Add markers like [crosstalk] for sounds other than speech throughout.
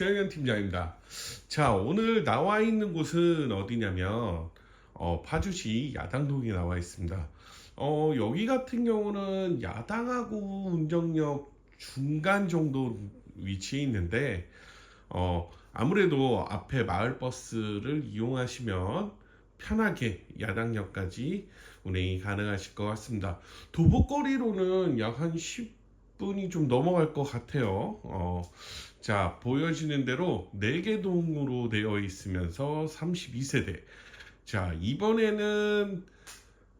최영현 팀장입니다. 자, 오늘 나와 있는 곳은 어디냐면, 어, 파주시 야당동에 나와 있습니다. 어, 여기 같은 경우는 야당하고 운정역 중간 정도 위치에 있는데, 어, 아무래도 앞에 마을버스를 이용하시면 편하게 야당역까지 운행이 가능하실 것 같습니다. 도보거리로는 약 한 10 분이 좀 넘어갈 것 같아요. 어, 자, 보여지는 대로 4개 동으로 되어 있으면서 32세대. 자, 이번에는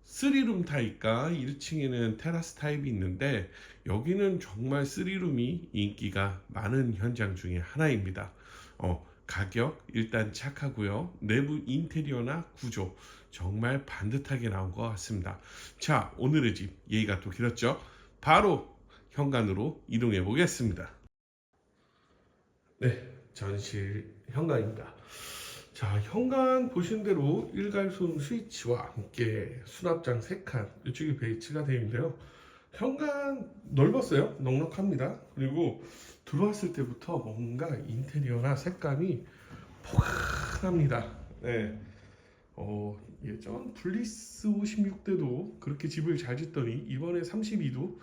3룸 타입과 1층에는 테라스 타입이 있는데 여기는 정말 3룸이 인기가 많은 현장 중에 하나입니다. 어, 가격 일단 착하고요. 내부 인테리어나 구조 정말 반듯하게 나온 것 같습니다. 자, 오늘의 집 얘기가 또 길었죠. 바로 현관으로 이동해 보겠습니다. 네, 전실 현관입니다. 자, 현관 보신 대로 일괄손 스위치와 함께 수납장 3칸 이쪽이 베이치가 되어 있는데요. 현관 넓었어요. 넉넉합니다. 그리고 들어왔을 때부터 뭔가 인테리어나 색감이 포근합니다. 네. 어, 예전 블리스 56대도 그렇게 집을 잘 짓더니 이번에 32도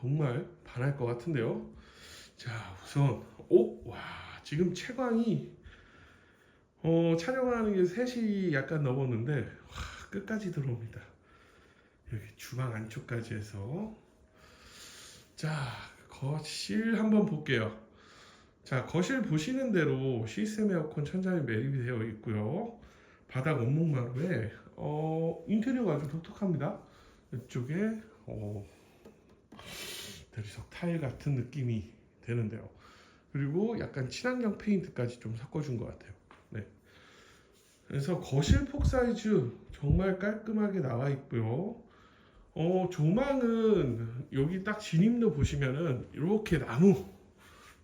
정말 반할 것 같은데요. 자, 우선 오, 와, 지금 채광이 어, 촬영하는 게 3시 약간 넘었는데 와, 끝까지 들어옵니다. 여기 주방 안쪽까지 해서 자, 거실 한번 볼게요. 자, 거실 보시는 대로 시스템 에어컨 천장에 매립이 되어 있고요. 바닥 원목마루에 어, 인테리어가 아주 독특합니다. 이쪽에 어, 대리석 타일 같은 느낌이 되는데요. 그리고 약간 친환경 페인트까지 좀 섞어준 것 같아요. 네. 그래서 거실 폭 사이즈 정말 깔끔하게 나와 있고요. 어, 조망은 여기 딱 진입로 보시면은 이렇게 나무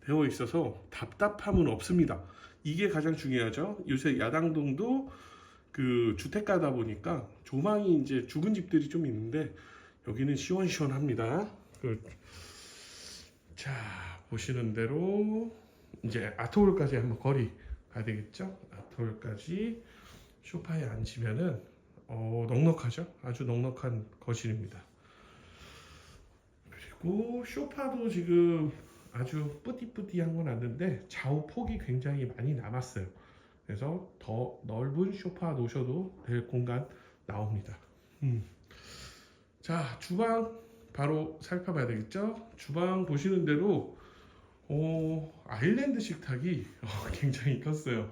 되어 있어서 답답함은 없습니다. 이게 가장 중요하죠. 요새 야당동도 그 주택가다 보니까 조망이 이제 죽은 집들이 좀 있는데 여기는 시원시원합니다. 그, 자 보시는 대로 이제 아트홀까지 한번 거리 가야 되겠죠. 아트홀까지 소파에 앉으면은 어, 넉넉하죠. 아주 넉넉한 거실입니다. 그리고 소파도 지금 아주 뿌띠뿌띠한 건 아닌데 좌우 폭이 굉장히 많이 남았어요. 그래서 더 넓은 소파 놓으셔도 될 공간 나옵니다. 음. 자 주방 바로 살펴봐야 되겠죠? 주방 보시는 대로 어, 아일랜드 식탁이 어, [laughs] 굉장히 컸어요.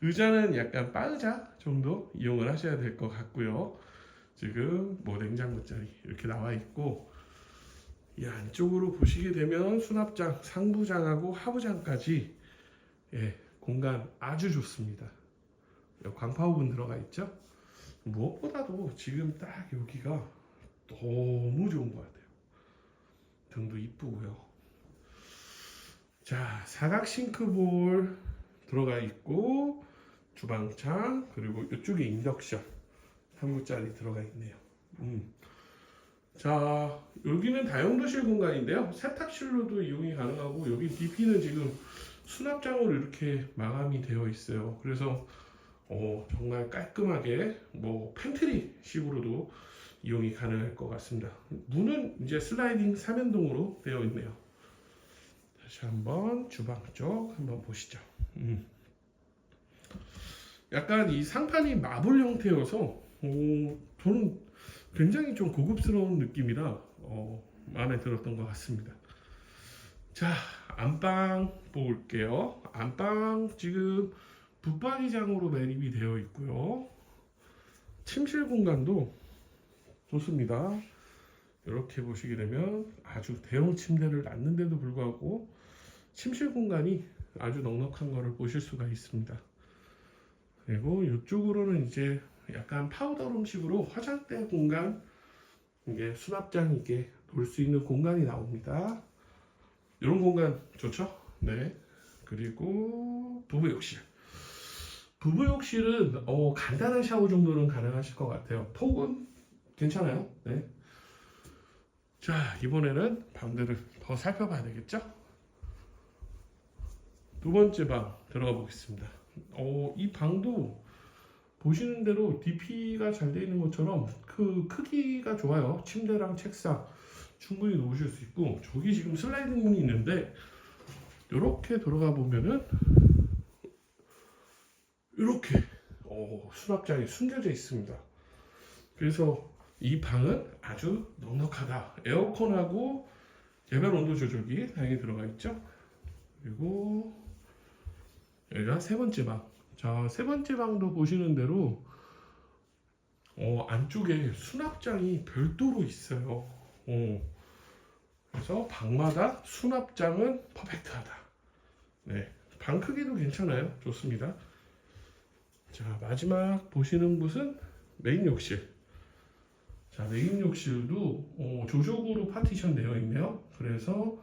의자는 약간 빠의자 정도 이용을 하셔야 될 것 같고요. 지금 뭐 냉장고 자리 이렇게 나와 있고 이 안쪽으로 보시게 되면 수납장, 상부장하고 하부장까지 예, 공간 아주 좋습니다. 여기 광파 오븐 들어가 있죠? 무엇보다도 지금 딱 여기가 너무 좋은 것 같아요. 등도 이쁘고요. 자, 사각 싱크볼 들어가 있고 주방창 그리고 이쪽에 인덕션 3구짜리 들어가 있네요. 음. 자, 여기는 다용도실 공간인데요. 세탁실로도 이용이 가능하고 여기 DP는 지금 수납장으로 이렇게 마감이 되어 있어요. 그래서 어, 정말 깔끔하게 뭐 팬트리 식으로도 이용이 가능할 것 같습니다. 문은 이제 슬라이딩 삼연동으로 되어 있네요. 다시 한번 주방 쪽 한번 보시죠. 음. 약간 이 상판이 마블 형태여서 어, 저는 굉장히 좀 고급스러운 느낌이라 어, 마음에 들었던 것 같습니다. 자 안방 볼게요. 안방 지금 붙박이장으로 매립이 되어 있고요. 침실 공간도 좋습니다. 이렇게 보시게 되면 아주 대형 침대를 놨는데도 불구하고 침실 공간이 아주 넉넉한 것을 보실 수가 있습니다. 그리고 이쪽으로는 이제 약간 파우더룸 식으로 화장대 공간 이게 수납장 이게 놓을 수 있는 공간이 나옵니다. 이런 공간 좋죠? 네. 그리고 부부 욕실. 부부 욕실은 어, 간단한 샤워 정도는 가능하실 것 같아요. 폭은 괜찮아요. 네. 자 이번에는 방들을 더 살펴봐야 되겠죠? 두 번째 방 들어가 보겠습니다. 어, 이 방도 보시는 대로 DP가 잘 되어 있는 것처럼 그 크기가 좋아요. 침대랑 책상 충분히 놓으실 수 있고 저기 지금 슬라이딩 문이 있는데 이렇게 들어가 보면은 이렇게 어, 수납장이 숨겨져 있습니다. 그래서 이 방은 아주 넉넉하다. 에어컨하고 개별 온도 조절기 다행히 들어가 있죠. 그리고 여기가 세 번째 방. 자, 세 번째 방도 보시는 대로 어, 안쪽에 수납장이 별도로 있어요. 어, 그래서 방마다 수납장은 퍼펙트하다. 네, 방 크기도 괜찮아요. 좋습니다. 자, 마지막 보시는 곳은 메인 욕실. 자, 메인 욕실도 어, 조적으로 파티션 되어 있네요. 그래서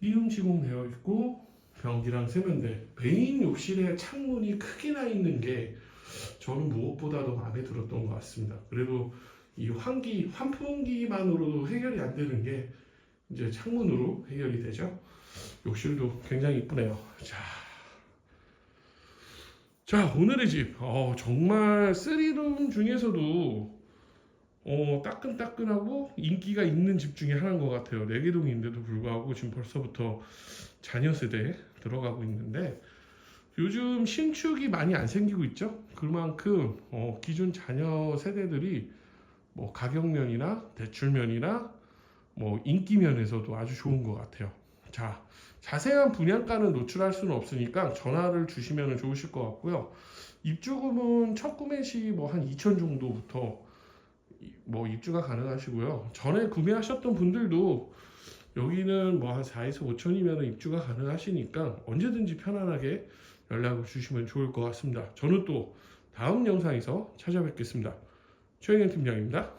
이음 시공되어 있고 변기랑 세면대. 메인 욕실에 창문이 크게 나 있는 게 저는 무엇보다도 마음에 들었던 것 같습니다. 그래도 이 환기, 환풍기만으로도 해결이 안 되는 게 이제 창문으로 해결이 되죠. 욕실도 굉장히 이쁘네요. 자, 자 오늘의 집. 어, 정말 쓰리룸 중에서도 어, 따끈따끈하고 인기가 있는 집 중에 하나인 것 같아요. 내개동인데도 불구하고 지금 벌써부터 자녀 세대에 들어가고 있는데 요즘 신축이 많이 안 생기고 있죠. 그만큼 어, 기존 자녀 세대들이 뭐 가격면이나 대출면이나 뭐 인기면에서도 아주 좋은 것 같아요. 자, 자세한 분양가는 노출할 수는 없으니까 전화를 주시면 좋으실 것 같고요. 입주금은 첫 구매 시 뭐 한 2천 정도부터 이- 뭐 입주가 가능하시고요. 전에 구매하셨던 분들도 여기는 뭐 한 4에서 5천이면 입주가 가능하시니까 언제든지 편안하게 연락을 주시면 좋을 것 같습니다. 저는 또 다음 영상에서 찾아뵙겠습니다. 최영현 팀장입니다.